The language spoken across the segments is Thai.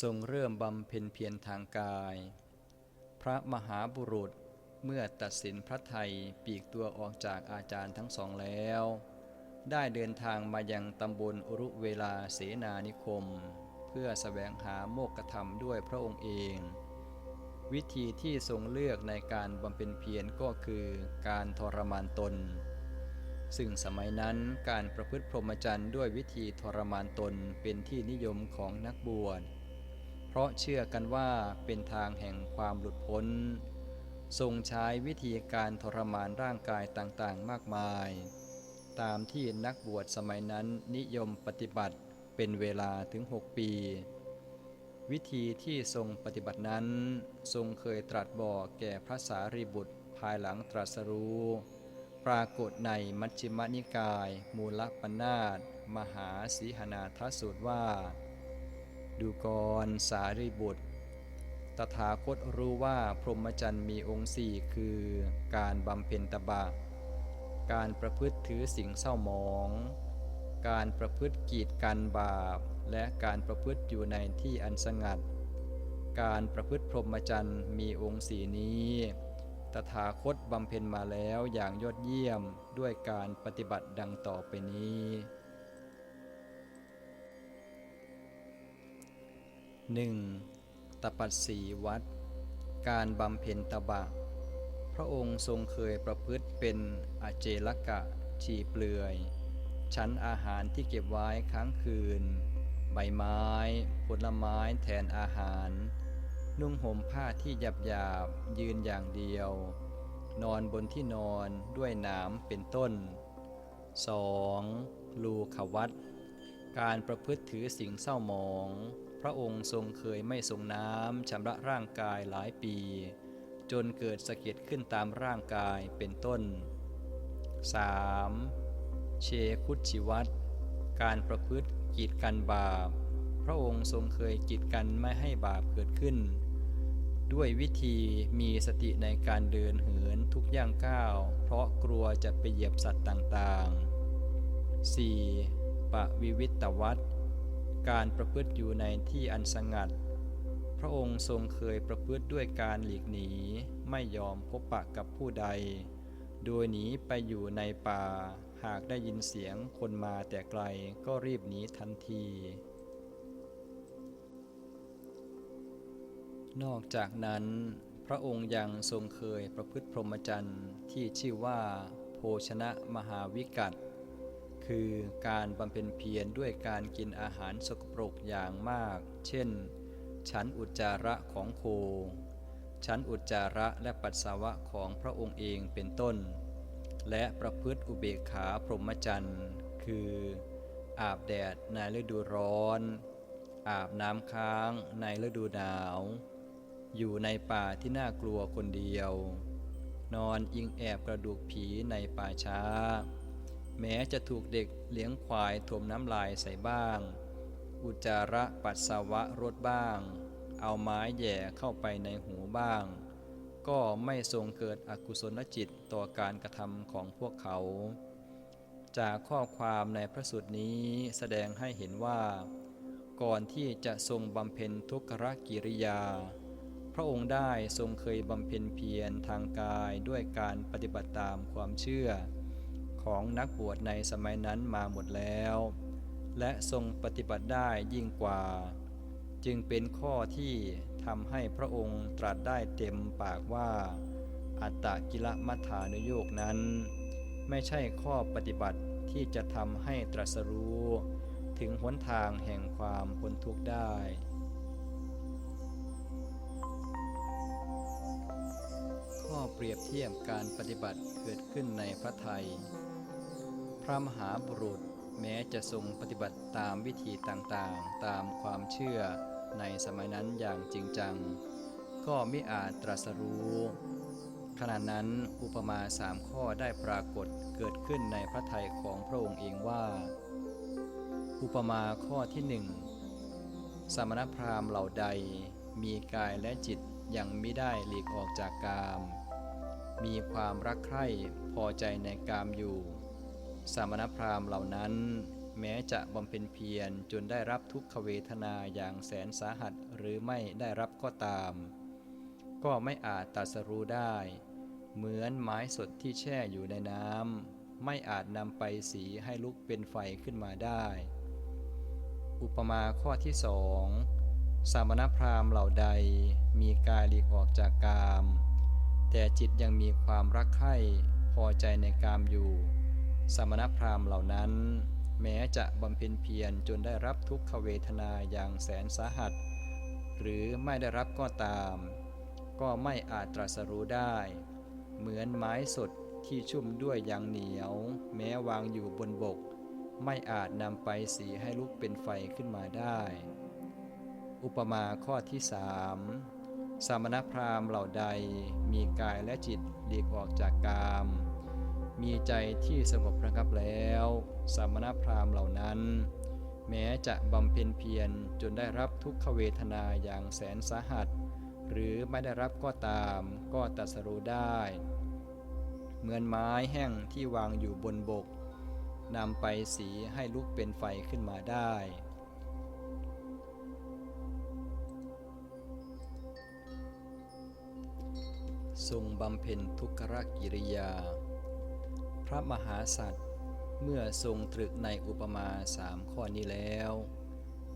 ทรงเริ่มบำเพ็ญเพียรทางกาย พระมหาบุรุษเมื่อตัดสินพระไทยปีกตัวออกจากอาจารย์ทั้งสองแล้ว ได้เดินทางมายังตำบลอุรุเวลาเสนานิคม เพื่อสแสวงหาโมกธรรมด้วยพระองค์เอง วิธีที่ทรงเลือกในการบำเพ็ญเพียรก็คือการทรมานตน ซึ่งสมัยนั้นการประพฤติพรหมจรรย์ด้วยวิธีทรมานตนเป็นที่นิยมของนักบวช ราะเชื่อกันว่าเป็นทางแห่งความหลุดพ้น ทรงใช้วิธีการทรมานร่างกายต่างๆ มากมาย ตามที่นักบวชสมัยนั้นนิยมปฏิบัติเป็นเวลาถึง 6 ปี วิธีที่ทรงปฏิบัตินั้น ทรงเคยตรัสบอกแก่พระสารีบุตรภายหลังตรัสรู้ปรากฏในมัชฌิมนิกาย มูลปนาตมหาสีหนาทสูตรว่า ดูกรสารีบุตร ตถาคตรู้ว่าพรหมจรรย์มีองค์สี่คือการบำเพ็ญตบะ การประพฤติถือสิ่งเศร้าหมอง การประพฤติกีดกันบาป และการประพฤติอยู่ในที่อันสงัด การประพฤติพรหมจรรย์มีองค์สี่นี้ ตถาคตบำเพ็ญมาแล้วอย่างยอดเยี่ยมด้วยการปฏิบัติดังต่อไปนี้ 1. ตปัสสีวัดการบำเพ็ญตบะ พระองค์ทรงเคยประพฤติเป็นอเจลกะชีเปลือย ชั้นอาหารที่เก็บไว้ค้างคืน ใบไม้ ผลไม้แทนอาหาร นุ่งห่มผ้าที่หยาบหยาบยืนอย่างเดียว นอนบนที่นอนด้วยหนามเป็นต้น 2. ลูขวัตการประพฤติถือสิ่งเศร้าหมอง พระองค์ทรงเคยไม่ทรงน้ำชำระร่างกายหลายปี จนเกิดสะเก็ดขึ้นตามร่างกายเป็นต้น 3. เชคุชิวัตการประพฤติกีดกันบาป พระองค์ทรงเคยกีดกันไม่ให้บาปเกิดขึ้น ด้วยวิธีมีสติในการเดินเหินทุกย่างก้าว เพราะกลัวจะไปเหยียบสัตว์ต่างๆ 4. ปะวิวิตตวัต การประพฤติอยู่ในที่อันสงัด พระองค์ทรงเคยประพฤติด้วยการหลีกหนี ไม่ยอมพบปะกับผู้ใด โดยหนีไปอยู่ในป่า หากได้ยินเสียงคนมาแต่ไกลก็รีบหนีทันที นอกจากนั้น พระองค์ยังทรงเคยประพฤติพรหมจรรย์ที่ชื่อว่า โภชนะมหาวิกัต คือการบำเพ็ญเพียรด้วยการกินอาหารสกปรกอย่างมาก เช่น ชั้นอุจจาระของโค ชั้นอุจจาระและปัสสาวะของพระองค์เองเป็นต้น และประพฤติอุเบกขาพรหมจรรย์ คือ อาบแดดในฤดูร้อน อาบน้ำค้างในฤดูหนาว อยู่ในป่าที่น่ากลัวคนเดียว นอนอิงแอบกระดูกผีในป่าช้า แม้จะถูกเด็กเลี้ยงควายถมน้ำลายใส่บ้าง อุจจาระปัสสาวะรดบ้าง เอาไม้แย่เข้าไปในหูบ้าง ก็ไม่ทรงเกิดอกุศลจิตต่อการกระทำของพวกเขา จากข้อความในพระสูตรนี้แสดงให้เห็นว่า ก่อนที่จะทรงบำเพ็ญทุกขกิริยา พระองค์ได้ทรงเคยบำเพ็ญเพียรทางกายด้วยการปฏิบัติตามความเชื่อ ของนักบวชในสมัยนั้นมาหมดแล้ว และทรงปฏิบัติได้ยิ่งกว่า จึงเป็นข้อที่ทำให้พระองค์ตรัสได้เต็มปากว่า อัตตกิลมัฐานุโยกนั้น ไม่ใช่ข้อปฏิบัติที่จะทำให้ตรัสรู้ ถึงหนทางแห่งความพ้นทุกข์ได้ข้อเปรียบเทียบการปฏิบัติเกิดขึ้นในพระไทย พระมหาบุรุษแม้จะทรงปฏิบัติตามวิธีต่างๆ ตามความเชื่อในสมัยนั้นอย่างจริงจัง ก็ไม่อาจตรัสรู้ขณะนั้นอุปมาสามข้อได้ปรากฏเกิดขึ้นในพระทัยของพระองค์เองว่า อุปมาข้อที่หนึ่งสมณพราหมณ์เหล่าใด มีกายและจิตยังไม่ได้หลีกออกจากกาม มีความรักใคร่พอใจในกามอยู่ สามณพราหมณ์เหล่านั้น แม้จะบำเพ็ญเพียรจนได้รับทุกขเวทนาอย่างแสนสาหัสหรือไม่ได้รับก็ตาม ก็ไม่อาจตรัสรู้ได้ เหมือนไม้สดที่แช่อยู่ในน้ำไม่อาจนำไปสีให้ลุกเป็นไฟขึ้นมาได้ อุปมาข้อที่สองสามณพราหมณ์เหล่าใดมีกายหลีกออกจากกาม แต่จิตยังมีความรักใคร่พอใจในกามอยู่ สมณพราหมณ์เหล่านั้น แม้จะบำเพ็ญเพียรจนได้รับทุกขเวทนาอย่างแสนสาหัส หรือไม่ได้รับก็ตาม ก็ไม่อาจตรัสรู้ได้ เหมือนไม้สดที่ชุ่มด้วยยางเหนียว แม้วางอยู่บนบก ไม่อาจนำไปสีให้ลุกเป็นไฟขึ้นมาได้ อุปมาข้อที่สามสามณพราหมณ์เหล่าใดมีกายและจิตหลีกออกจากกาม มีใจที่สงบระงับแล้ว สามณพราหมณ์เหล่านั้น แม้จะบำเพ็ญเพียรจนได้รับทุกขเวทนาอย่างแสนสาหัส หรือไม่ได้รับก็ตามก็ตรัสรู้ได้ เหมือนไม้แห้งที่วางอยู่บนบกนำไปสีให้ลุกเป็นไฟขึ้นมาได้ ทรงบำเพ็ญทุกขกิริยา พระมหาสัตว์เมื่อทรงตรึกในอุปมาสามข้อนี้แล้ว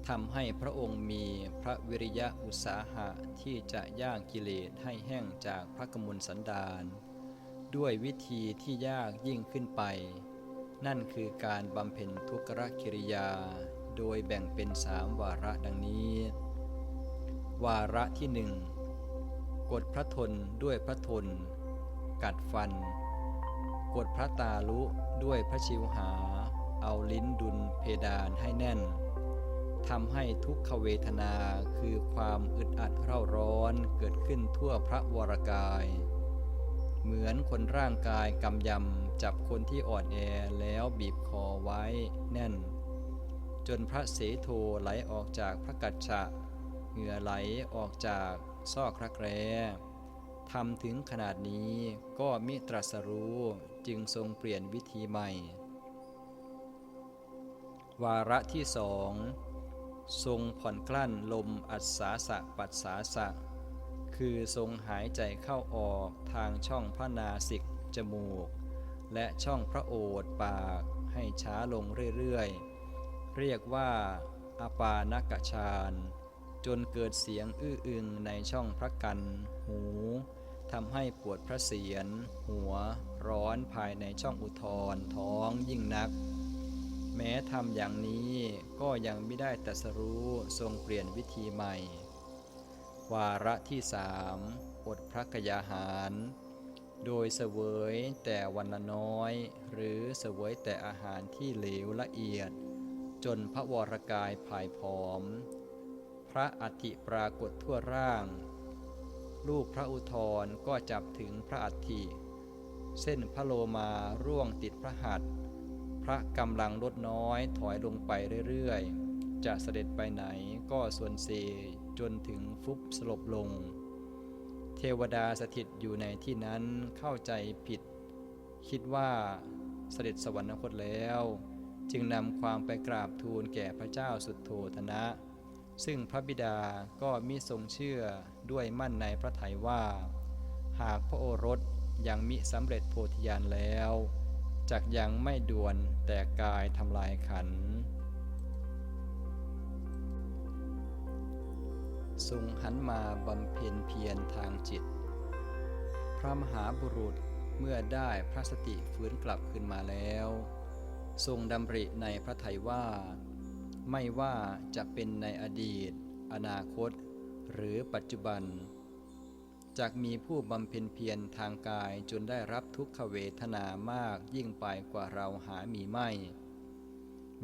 ทำให้พระองค์มีพระวิริยะอุตสาหะที่จะย่างกิเลสให้แห้งจากพระกมุลสันดานด้วยวิธีที่ยากยิ่งขึ้นไป นั่นคือการบำเพ็ญทุกขกิริยา โดยแบ่งเป็นสามวาระดังนี้ วาระที่หนึ่งกดพระทนด้วยพระทน กัดฟัน กดพระตาลุด้วยพระชิวหา เอาลิ้นดุลเพดานให้แน่นทำให้ทุกขเวทนาคือความอึดอัดเร่าร้อนเกิดขึ้นทั่วพระวรกาย เหมือนคนร่างกายกำยำจับคนที่อ่อนแอแล้วบีบคอไว้แน่น จนพระเสโทไหลออกจากพระกัจฉะเหงื่อไหลออกจากซอกรักแร้ทำถึงขนาดนี้ก็มิตรัสรู้ จึงทรงเปลี่ยนวิธีใหม่ วาระที่สองทรงผ่อนกลั้นลมอัศสาสะปัสสาสะ คือทรงหายใจเข้าออกทางช่องพระนาสิกจมูก และช่องพระโอษปากให้ช้าลงเรื่อยๆ เรียกว่าอาปานกชานจนเกิดเสียงอื้ออึงในช่องพระกัน หูทำให้ปวดพระเศียรหัว ร้อนภายในช่องอุทธรท้องยิ่งนัก แม้ทำอย่างนี้ก็ยังไม่ได้ตัสรู้ทรงเปลี่ยนวิธีใหม่ วาระที่สามอดพระกยาหาร โดยเสวยแต่วันละน้อย หรือเสวยแต่อาหารที่เหลวละเอียด จนพระวรกายผายผอม พระอธิปรากฏทั่วร่างรูปพระอุทธรก็จับถึงพระอัฐิ เส้นพระโลมาร่วงติดพระหัตถ์พระกำลังลดน้อยถอยลงไปเรื่อยๆ จะเสด็จไปไหนก็ส่วนเซจนถึงฟุบสลบลง เทวดาสถิตอยู่ในที่นั้นเข้าใจผิด คิดว่าเสด็จสวรรคตแล้ว จึงนำความไปกราบทูลแก่พระเจ้าสุดโทธนะ ซึ่งพระบิดาก็มิทรงเชื่อด้วยมั่นในพระทัยว่า หากพระโอรส ยังมิสำเร็จโพธิญาณแล้วจักยังไม่ด่วนแต่กายทำลายขัน ทรงหันมาบำเพ็ญเพียรทางจิต พระมหาบุรุษเมื่อได้พระสติฟื้นกลับขึ้นมาแล้ว ทรงดำริในพระทัยว่า ไม่ว่าจะเป็นในอดีต อนาคต หรือปัจจุบัน จากมีผู้บำเพ็ญเพียรทางกายจนได้รับทุกขเวทนามากยิ่งไปกว่าเราหามีไม่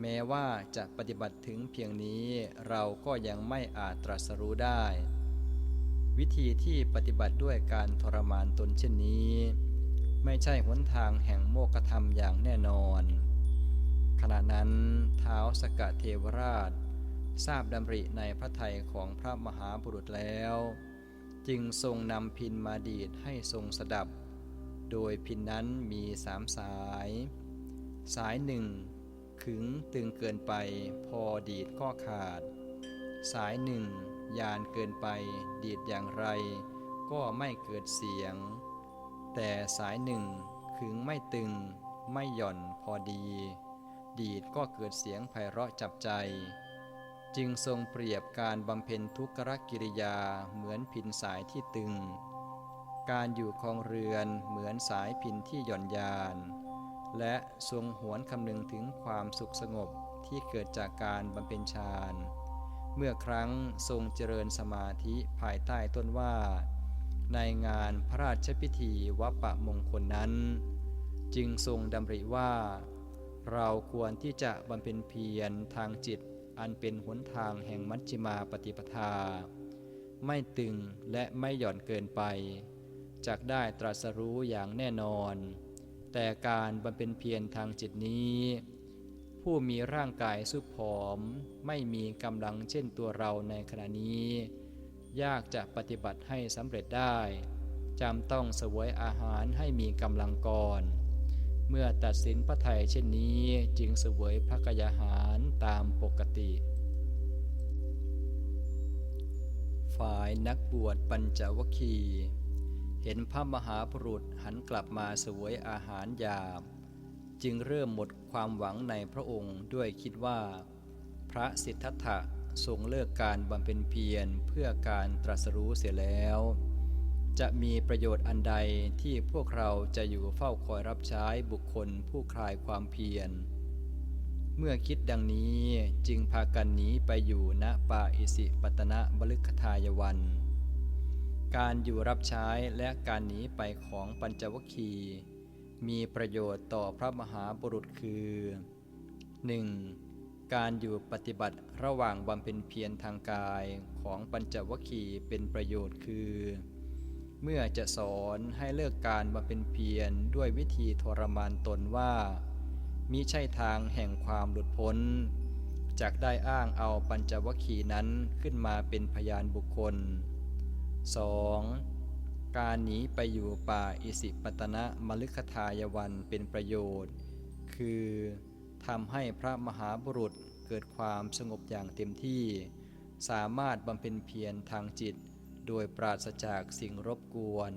แม้ว่าจะปฏิบัติถึงเพียงนี้เราก็ยังไม่อาจตรัสรู้ได้ วิธีที่ปฏิบัติด้วยการทรมานตนเช่นนี้ ไม่ใช่หนทางแห่งโมกธรรมอย่างแน่นอน ขณะนั้นเท้าสกเทวราช ทราบดำริในพระทัยของพระมหาบุรุษแล้ว จึงทรงนำพินมาดีดให้ทรงสดับ โดยพินนั้นมีสามสาย สายหนึ่งคขึงตึงเกินไปพอดีดก็ขาด สายหนึ่งยานเกินไปดีดอย่างไร ก็ไม่เกิดเสียง แต่สายหนึ่งขึงไม่ตึงไม่หย่อนพอดี ดีดก็เกิดเสียงไพเราะจับใจ จึงทรงเปรียบการบำเพ็ญทุกขกิริยาเหมือนพินสายที่ตึง การอยู่คองเรือนเหมือนสายพินที่หย่อนยาน และทรงหวนคำนึงถึงความสุขสงบที่เกิดจากการบำเพ็ญฌานเมื่อครั้งทรงเจริญสมาธิภายใต้ต้นว่า ในงานพระราชพิธีวัปปะมงคลนั้น จึงทรงดำริว่า เราควรที่จะบำเพ็ญเพียรทางจิต อันเป็นหนทางแห่งมัชฌิมาปฏิปทา ไม่ตึงและไม่หย่อนเกินไปจักได้ตรัสรู้อย่างแน่นอน แต่การบำเพ็ญเพียรทางจิตนี้ ผู้มีร่างกายสุผอม ไม่มีกำลังเช่นตัวเราในขณะนี้ ยากจะปฏิบัติให้สำเร็จได้จำต้องเสวยอาหารให้มีกำลังก่อน เมื่อตัดสินพระไทยเช่นนี้จึงเสวยพระกยาหาร ตามปกติ ฝ่ายนักบวชปัญจวคี เห็นพระมหาบุรุษหันกลับมาเสวยอาหารยามจึงเริ่มหมดความหวังในพระองค์ด้วยคิดว่า พระสิทธัตถะทรงเลิกการบำเพ็ญเพียรเพื่อการตรัสรู้เสียแล้ว จะมีประโยชน์อันใดที่พวกเราจะอยู่เฝ้าคอยรับใช้บุคคลผู้คลายความเพียร เมื่อคิดดังนี้จึงพากันหนีไปอยู่ณป่าอิสิปตนะบลึกทายวัน การอยู่รับใช้และการหนีไปของปัญจวัคคีย์มีประโยชน์ต่อพระมหาบุรุษคือ 1. การอยู่ปฏิบัติระหว่างบำเพ็ญเพียรทางกายของปัญจวัคคีย์เป็นประโยชน์คือ เมื่อจะสอนให้เลิกการบำเพ็ญเพียรด้วยวิธีทรมานตนว่า มิใช่ทางแห่งความหลุดพ้นจากได้อ้างเอาปัญจวัคคีย์นั้นขึ้นมาเป็นพยานบุคคล 2. การหนีไปอยู่ป่าอิสิปตนะมฤคทายวันเป็นประโยชน์ คือทำให้พระมหาบุรุษเกิดความสงบอย่างเต็มที่ สามารถบำเพ็ญเพียรทางจิต โดยปราศจากสิ่งรบกวน